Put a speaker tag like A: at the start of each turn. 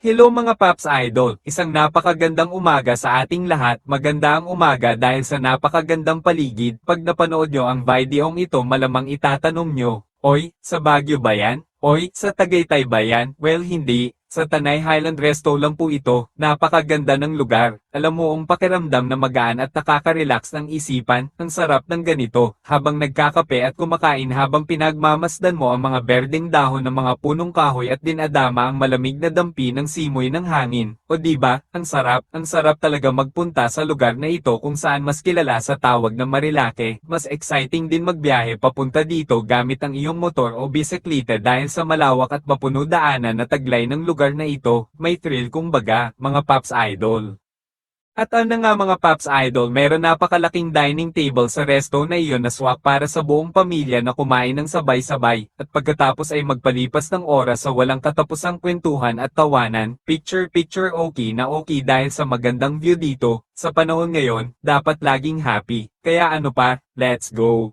A: Hello mga Paps Idol, isang napakagandang umaga sa ating lahat. Maganda ang umaga dahil sa napakagandang paligid. Pag napanood nyo ang videong ito malamang itatanong nyo, Oy, sa Baguio ba yan? Oy, sa Tagaytay ba yan? Well hindi, sa Tanay Highland Resto lang po ito. Napakaganda ng lugar. Alam mo ang pakiramdam na magaan at nakaka-relax ng isipan, ang sarap ng ganito, habang nagkakape at kumakain habang pinagmamasdan mo ang mga berdeng dahon ng mga punong kahoy at dinadama ang malamig na dampi ng simoy ng hangin. O di ba, ang sarap, ang sarap talaga magpunta sa lugar na ito kung saan mas kilala sa tawag na Marilake. Mas exciting din magbiyahe papunta dito gamit ang iyong motor o bisikleta dahil sa malawak at mapuno daanan na taglay ng lugar na ito. May thrill kung baga, mga Paps Idol. At ano nga mga Paps Idol, meron napakalaking dining table sa resto na iyon na swak para sa buong pamilya na kumain ng sabay-sabay, at pagkatapos ay magpalipas ng oras sa walang katapusang kwentuhan at tawanan, picture-picture okay na okay dahil sa magandang view dito, sa panahon ngayon, dapat laging happy, kaya ano pa, let's go!